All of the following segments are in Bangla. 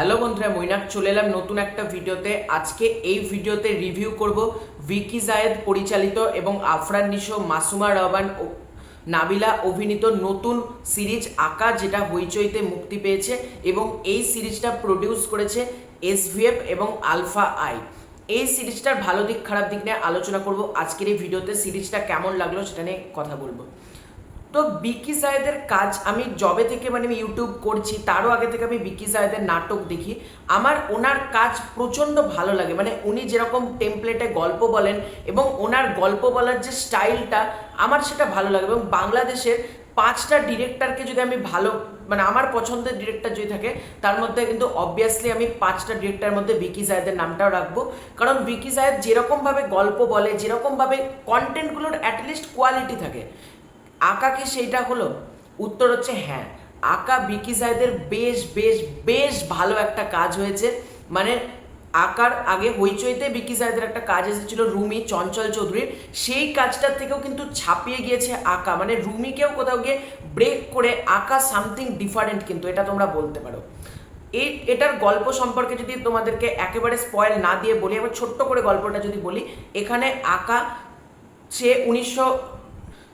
হ্যালো বন্ধুরা মৈনাক চলে এলাম নতুন একটা ভিডিওতে। আজকে এই ভিডিওতে রিভিউ করব ভিকি জায়েদ পরিচালিত এবং আফরান নিশো, মাসুমা রহমান নাবিলা অভিনীত নতুন সিরিজ আঁকা, যেটা হইচইতে মুক্তি পেয়েছে এবং এই সিরিজটা প্রডিউস করেছে এসভিএফ এবং আলফা আই। এই সিরিজটার ভালো দিক খারাপ দিক নিয়ে আলোচনা করব। আজকের এই ভিডিওতে সিরিজটা কেমন লাগল সেটা নিয়ে কথা বলব। তো বিকি জায়েদের কাজ আমি জবে থেকে মানে আমি ইউটিউব করছি, তারও আগে থেকে আমি বিকি জায়েদের নাটক দেখি। আমার ওনার কাজ প্রচণ্ড ভালো লাগে। মানে উনি যেরকম টেমপ্লেটে গল্প বলেন এবং ওনার গল্প বলার যে স্টাইলটা, আমার সেটা ভালো লাগে। এবং বাংলাদেশের পাঁচটা ডিরেক্টরকে যদি আমি ভালো মানে আমার পছন্দের ডিরেক্টর যদি থাকে, তার মধ্যে কিন্তু অবভিয়াসলি আমি পাঁচটা ডিরেক্টরের মধ্যে বিকি জায়েদের নামটাও রাখব। কারণ বিকি জায়েদ যেরকমভাবে গল্প বলে, যেরকমভাবে কন্টেন্টগুলোর অ্যাটলিস্ট কোয়ালিটি থাকে। আঁকা কি সেইটা হলো? উত্তর হচ্ছে হ্যাঁ। আঁকা বিকি জায়দের বেশ বেশ বেশ ভালো একটা কাজ হয়েছে। মানে আঁকার আগে হইচইতে বিকি জায়দের একটা কাজ এসেছিল রুমি চঞ্চল চৌধুরীর। সেই কাজটার থেকেও কিন্তু ছাপিয়ে গিয়েছে আঁকা। মানে রুমিকেও কোথাও গিয়ে ব্রেক করে আঁকা সামথিং ডিফারেন্ট কিন্তু এটা তোমরা বলতে পারো। এই এটার গল্প সম্পর্কে যদি তোমাদেরকে একেবারে স্পয়েল না দিয়ে বলি, এবার ছোট্ট করে গল্পটা যদি বলি, এখানে আঁকা সে উনিশশো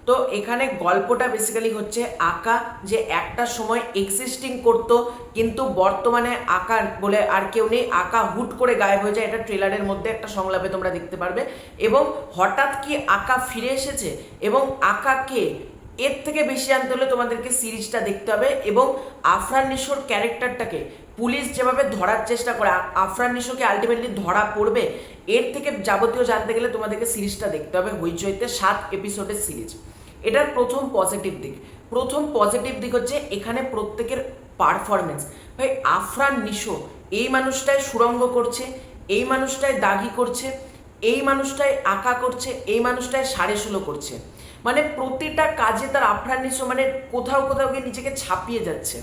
তো এখানে গল্পটা বেসিক্যালি হচ্ছে আঁকা যে একটা সময় এক্সিস্টিং করত, কিন্তু বর্তমানে আঁকা বলে আর কেউ নেই, আঁকা হুট করে গায়েব হয়ে যায়। এটা ট্রেলারের মধ্যে একটা সংলাপে তোমরা দেখতে পারবে। এবং হঠাৎ কি আঁকা ফিরে এসেছে? এবং আঁকা কে? এর থেকে বেশি জানতে হলে তোমাদেরকে সিরিজটা দেখতে হবে। এবং আফরান নিশোর ক্যারেক্টারটাকে পুলিশ যেভাবে ধরার চেষ্টা করে আফরান নিশোকে আলটিমেটলি ধরা পড়বে, এর থেকে যাবতীয় জানতে গেলে তোমাদেরকে সিরিজটা দেখতে হবে, হইচইতে সাত এপিসোডের সিরিজ। এটার প্রথম পজিটিভ দিক। প্রথম পজিটিভ দিক হচ্ছে এখানে প্রত্যেকের পারফরমেন্স ভাই, আফরান, নিশো, এই মানুষটাই সুরঙ্গ করছে, এই মানুষটাই দাগি করছে, এই মানুষটাই আঁকা করছে, এই মানুষটাই সাড়ে ষোলো করছে। মানে প্রতিটা কাজে তার আফরান, নিশো মানে কোথাও কোথাও গিয়ে নিজেকে ছাপিয়ে যাচ্ছে।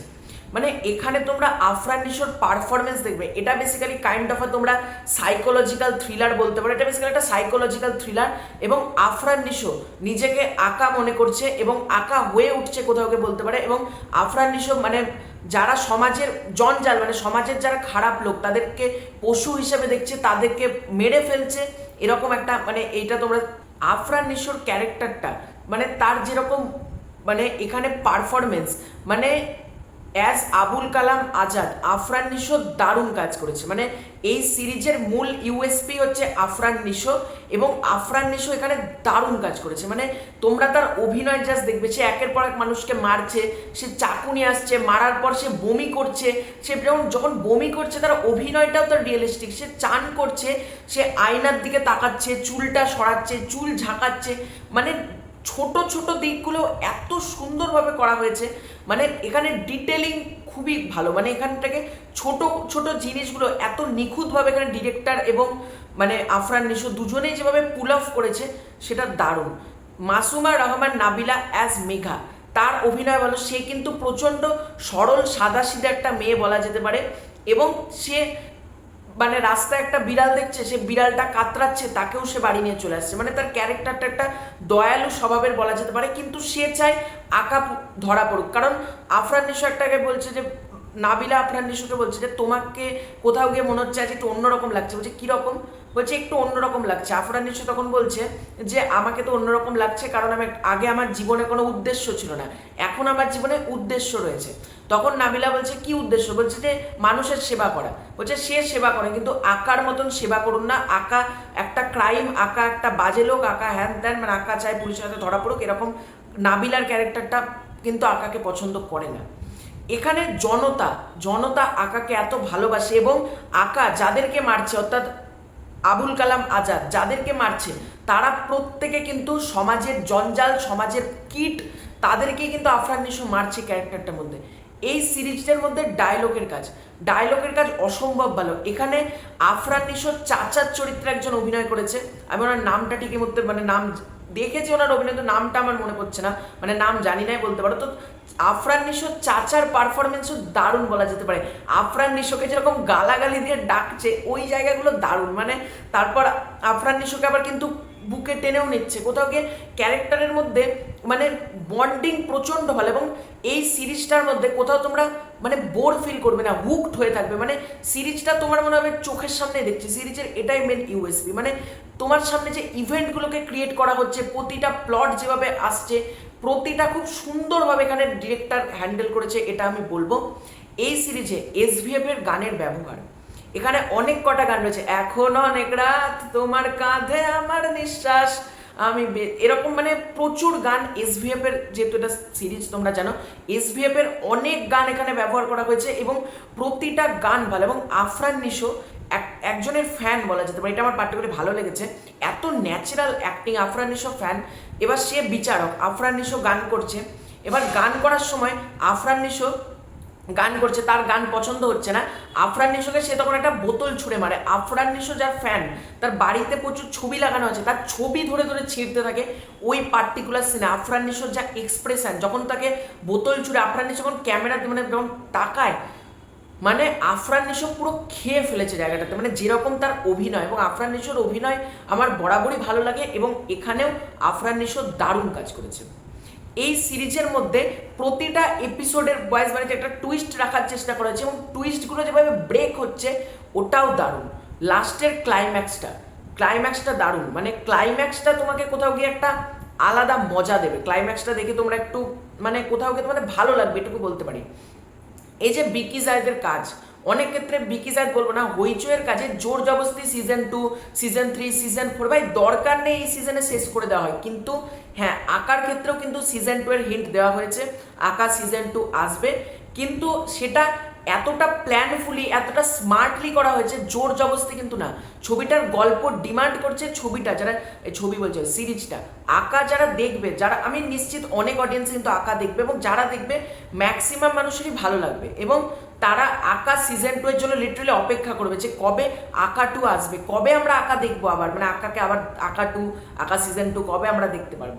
মানে এখানে তোমরা আফরান নিশোর পারফরমেন্স দেখবে। এটা বেসিক্যালি কাইন্ড অফ তোমরা সাইকোলজিক্যাল থ্রিলার বলতে পারো। এটা বেসিক্যালি একটা সাইকোলজিক্যাল থ্রিলার এবং আফরান নিশো নিজেকে আঁকা মনে করছে এবং আঁকা হয়ে উঠছে কোথাও বলতে পারে এবং আফরান নিশো মানে যারা সমাজের জঞ্জাল মানে সমাজের যারা খারাপ লোক তাদেরকে পশু হিসেবে দেখছে, তাদেরকে মেরে ফেলছে, এরকম একটা মানে এইটা তোমরা আফরান নিশোর ক্যারেক্টারটা মানে তার যেরকম মানে এখানে পারফরমেন্স মানে অ্যাজ আবুল কালাম আজাদ আফরান নিশো দারুণ কাজ করেছে। মানে এই সিরিজের মূল ইউএসপি হচ্ছে আফরান নিশো এবং আফরান নিশো এখানে দারুণ কাজ করেছে। মানে তোমরা তার অভিনয় জাস্ট দেখবে, সে একের পর এক মানুষকে মারছে, সে চাকু নিয়ে আসছে, মারার পর সে বমি করছে, সে যখন যখন বমি করছে, তার অভিনয়টাও তার রিয়েলিস্টিক সে চান করছে, সে আয়নার দিকে তাকাচ্ছে, চুলটা সরাচ্ছে, চুল ঝাঁকাচ্ছে মানে ছোট ছোট দিকগুলো এত সুন্দরভাবে করা হয়েছে। মানে এখানে ডিটেলিং খুবই ভালো। মানে এখানটাকে ছোট ছোট জিনিসগুলো এত নিখুঁতভাবে এখানে ডিরেক্টর এবং মানে আফরান নিশো দুজনেই যেভাবে পুল অফ করেছে, সেটা দারুণ। মাসুমা রহমান নাবিলা অ্যাজ মেঘা। তার অভিনয় বলো সে কিন্তু প্রচণ্ড সরল, সাদাসিধা একটা মেয়ে বলা যেতে পারে। এবং সে মানে রাস্তায় একটা বিড়াল দেখছে, সে বিড়ালটা কাতরাচ্ছে, তাকেও সে বাড়ি নিয়ে চলে আসছে। মানে তার ক্যারেক্টারটা একটা দয়ালু স্বভাবের বলা যেতে পারে, কিন্তু সে চায় আঁকা ধরা পড়ুক। কারণ আফরান নিশো একটাকে বলছে যে, নাবিলা আফরান নিশোকে বলছে যে, তোমাকে কোথাও গিয়ে মনে হচ্ছে আজ একটু অন্যরকম লাগছে। বলছে, কীরকম? বলছে, একটু অন্যরকম লাগছে। আফরান নিশো তখন বলছে যে, আমাকে তো অন্যরকম লাগছে, কারণ আমি আগে আমার জীবনে কোনো উদ্দেশ্য ছিল না। এখন আমার জীবনে উদ্দেশ্য রয়েছে। তখন নাবিলা বলছে, কি উদ্দেশ্য? বলছে যে, মানুষের সেবা করা। বলছে, সে সেবা করে, কিন্তু আঁকার মতন সেবা করুন না। আঁকা একটা ক্রাইম আঁকা একটা বাজে লোক, আঁকা হ্যান ত্যান মানে আঁকা চায় পুলিশের হাতে ধরা পড়ুক, এরকম নাবিলার ক্যারেক্টারটা কিন্তু আঁকাকে পছন্দ করে না। এখানে জনতা জনতা আঁকাকে এত ভালোবাসে এবং আঁকা যাদেরকে মারছে, অর্থাৎ আবুল কালাম আজাদ, যাদেরকে মারছে, তারা প্রত্যেকে কিন্তু সমাজের জঞ্জাল, সমাজের কিট, তাদেরকেই কিন্তু আফরান নিশো মারছে ক্যারেক্টারটার মধ্যে। এই সিরিজটার মধ্যে ডায়লগের কাজ। ডায়লগের কাজ অসম্ভব ভালো। এখানে আফরান নিশোর চাচার চরিত্রে একজন অভিনয় করেছে। আমি ওনার নামটা ঠিকই মধ্যে মানে নাম দেখেছি ওনার অভিনয় তো নামটা আমার মনে পড়ছে না। মানে নাম জানি নাই বলতে পারো। তো আফরান নিশোর চাচার পারফরমেন্সও দারুণ বলা যেতে পারে। আফরান নিশোকে যেরকম গালাগালি দিয়ে ডাকছে, ওই জায়গাগুলো দারুণ। মানে তারপর আফরান নিশোকে আবার কিন্তু বুকে টেনেও নিচ্ছে। কোথাও গিয়ে ক্যারেক্টারের মধ্যে মানে বন্ডিং প্রচণ্ড ভালো এবং এই সিরিজটার মধ্যে কোথাও তোমরা মানে বোর ফিল করবে না হুকড হয়ে থাকবে। মানে সিরিজটা তোমার মনে হবে চোখের সামনে দেখছি। সিরিজের এটাই মেন ইউএসপি মানে তোমার সামনে যে ইভেন্টগুলোকে ক্রিয়েট করা হচ্ছে, প্রতিটা প্লট যেভাবে আসছে, প্রতিটা খুব সুন্দরভাবে এখানে ডিরেক্টর হ্যান্ডেল করেছে, এটা আমি বলব। এই সিরিজে এসভিএফ এর গানের ব্যবহার। এখানে অনেক কটা গান রয়েছে। এখন অনেক রাত তোমার কাঁধে আমার নিঃশ্বাস আমি এরকম মানে প্রচুর গান এসভিএফ এর, যেহেতু এটা সিরিজ তোমরা জানো এসভিএফ এর অনেক গান এখানে ব্যবহার করা হয়েছে এবং প্রতিটা গান ভালো এবং আফরান নিশো এক- একজনের ফ্যান বলা যেতে পারে, এটা আমার পার্টিকুলার ভালো লেগেছে। এত natural acting Afran Nisho fan এবার সে বিচারক, আফরান নিশো গান করছে। এবার গান করার সময় আফরান নিশো গান করছে, তার গান পছন্দ হচ্ছে না। আফরান নিশোকে সে তখন একটা বোতল ছুঁড়ে মারে। আফরান নিশো যার ফ্যান তার বাড়িতে প্রচুর ছবি লাগানো আছে, তার ছবি ধরে ধরে ছিঁড়তে থাকে ওই পার্টিকুলার সিনে আফরান নিশোর যা এক্সপ্রেশন যখন তাকে বোতল ছুঁড়ে, আফরান নিশো যখন ক্যামেরা মানে যখন তাকায় মানে আফরান নিশো পুরো খেয়ে ফেলেছে জায়গাটাতে। মানে যেরকম তার অভিনয় এবং আফরান নিশোর অভিনয় আমার বরাবরই ভালো লাগে এবং এখানেও আফরান নিশো দারুণ কাজ করেছে। এই সিরিজের মধ্যে প্রতিটা এপিসোডের বয়স বাড়িতে একটা টুইস্ট রাখার চেষ্টা করা হয়েছে এবং টুইস্টগুলো যেভাবে ব্রেক হচ্ছে, ওটাও দারুণ। লাস্টের ক্লাইম্যাক্সটা ক্লাইম্যাক্সটা দারুণ। মানে ক্লাইম্যাক্সটা তোমাকে কোথাও গিয়ে একটা আলাদা মজা দেবে। ক্লাইম্যাক্সটা দেখে তোমরা একটু মানে কোথাও গিয়ে তোমাদের ভালো লাগবে, এটুকু বলতে পারি। এই যে বিকি জায়দের কাজ অনেক ক্ষেত্রে বিকি জায়দ বলব না হইচয়ের কাজে জোর জবস্তি season two season three season four ভাই দরকার নেই এই সিজনে শেষ করে দেওয়া হয়। কিন্তু হ্যাঁ আঁকার ক্ষেত্রেও কিন্তু সিজন টু এর হিন্ট দেওয়া হয়েছে, আঁকা সিজন টু আসবে। কিন্তু সেটা এতটা প্ল্যানফুলি এতটা স্মার্টলি করা হয়েছে, জোর জবস্তি কিন্তু না। ছবিটার গল্প ডিমান্ড করছে ছবিটা, যারা ছবি বলছে সিরিজটা। আঁকা যারা দেখবে, যারা, আমি নিশ্চিত অনেক অডিয়েন্স কিন্তু আঁকা দেখবে এবং যারা দেখবে ম্যাক্সিমাম মানুষেরই ভালো লাগবে। এবং তারা আঁকা সিজন টু এর জন্য লিটারালি অপেক্ষা করবে যে কবে আঁকা টু আসবে, কবে আমরা আঁকা দেখব আবার মানে আঁকাকে আবার আঁকা টু আঁকা সিজন টু কবে আমরা দেখতে পারব।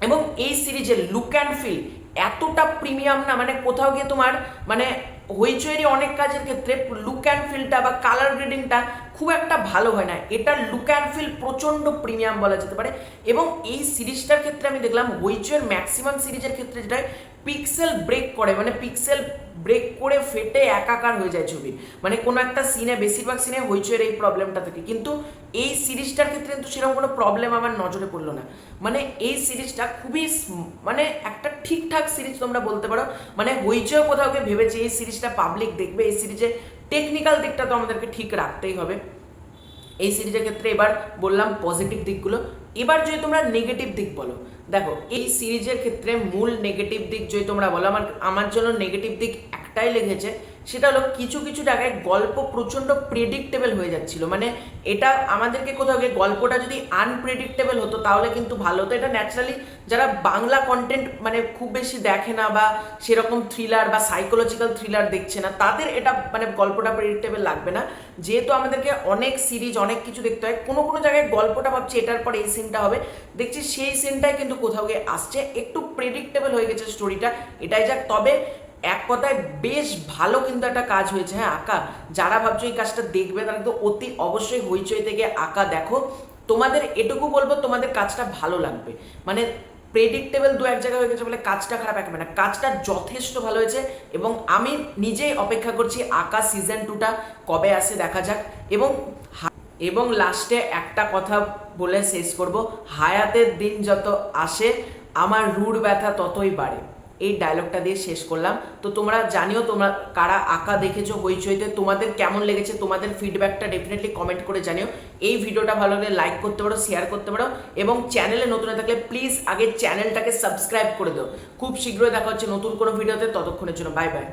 এবং এই সিরিজের লুক অ্যান্ড ফিল এতটা প্রিমিয়াম না মানে কোথাও গিয়ে তোমার মানে হইচয়েরই অনেক কাজের ক্ষেত্রে লুক অ্যান্ড ফিলটা বা কালার গ্রেডিংটা খুব একটা ভালো হয় না। এটার লুক অ্যান্ড ফিল প্রচণ্ড প্রিমিয়াম বলা যেতে পারে। এবং এই সিরিজটার ক্ষেত্রে আমি দেখলাম হইচয়ের ম্যাক্সিমাম সিরিজের ক্ষেত্রে যেটা পিক্সেল ব্রেক করে। মানে পিক্সেল ব্রেক করে ফেটে একাকার হয়ে যায় ছবি মানে কোনো একটা সিনে বেশিরভাগ সিনে হইচয়ের এই প্রবলেমটা থাকে। কিন্তু এই সিরিজটার ক্ষেত্রে কিন্তু সেরকম কোনো প্রবলেম আমার নজরে পড়ল না। মানে এই সিরিজটা খুবই মানে একটা ঠিকঠাক সিরিজ তোমরা বলতে পারো। মানে হইচয় কোথাও ভেবেছে এই সিরিজটা পাবলিক দেখবে। এই সিরিজে টেকনিক্যাল দিকটা তো আমাদেরকে ঠিক রাখতেই হবে। এই সিরিজের ক্ষেত্রে এবার বললাম পজিটিভ দিকগুলো। এবার যদি তোমরা নেগেটিভ দিক বলো, দেখো, এই সিরিজের ক্ষেত্রে মূল নেগেটিভ দিক যদি তোমরা বলো, আমার আমার জন্য নেগেটিভ দিক একটাই লেগেছে, সেটা হলো কিছু কিছু জায়গায় গল্প প্রচণ্ড প্রেডিক্টেবল হয়ে যাচ্ছিল। মানে এটা আমাদেরকে কোথাও গিয়ে গল্পটা যদি আনপ্রেডিক্টেবল হতো, তাহলে কিন্তু ভালো হতো। এটা ন্যাচারালি যারা বাংলা কন্টেন্ট মানে খুব বেশি দেখে না বা সেরকম থ্রিলার বা সাইকোলজিক্যাল থ্রিলার দেখছে না, তাদের এটা মানে গল্পটা প্রেডিক্টেবল লাগবে না। যেহেতু আমাদেরকে অনেক সিরিজ অনেক কিছু দেখতে হয়, কোনো কোনো জায়গায় গল্পটা ভাবছি, এটার পর এই সিনটা হবে। দেখছি সেই সিনটাই কিন্তু কোথাও গিয়ে আসছে। একটু প্রেডিক্টেবল হয়ে গেছে স্টোরিটা এটাই যাক। তবে এক কথায় বেশ ভালো কিন্তু একটা কাজ হয়েছে। হ্যাঁ আঁকা। যারা ভাবছ এই কাজটা দেখবে, তারা কিন্তু অতি অবশ্যই হইচই থেকে আঁকা দেখো। তোমাদের এটুকু বলব, তোমাদের কাজটা ভালো লাগবে। মানে প্রেডিক্টেবল দু এক জায়গায় হয়ে গেছে বলে কাজটা খারাপ একেবারে না। কাজটা যথেষ্ট ভালো হয়েছে এবং আমি নিজেই অপেক্ষা করছি আঁকা সিজন টুটা কবে আসে দেখা যাক। এবং এবং লাস্টে একটা কথা বলে শেষ করব। হায়াতের দিন যত আসে, আমার রুড় ব্যথা ততই বাড়ে। এই ডায়লগটা দিয়ে শেষ করলাম। তো তোমরা জানিও তোমরা কারা আঁকা দেখেছ, হইচইতে তোমাদের কেমন লেগেছে, তোমাদের ফিডব্যাকটা ডেফিনেটলি কমেন্ট করে জানিও। এই ভিডিওটা ভালো লাগলে লাইক করতে পারো শেয়ার করতে পারো এবং চ্যানেলে নতুন থাকলে প্লিজ আগে চ্যানেলটাকে সাবস্ক্রাইব করে দাও। খুব শীঘ্রই দেখা হচ্ছে নতুন কোনো ভিডিওতে ততক্ষণের জন্য বাই বাই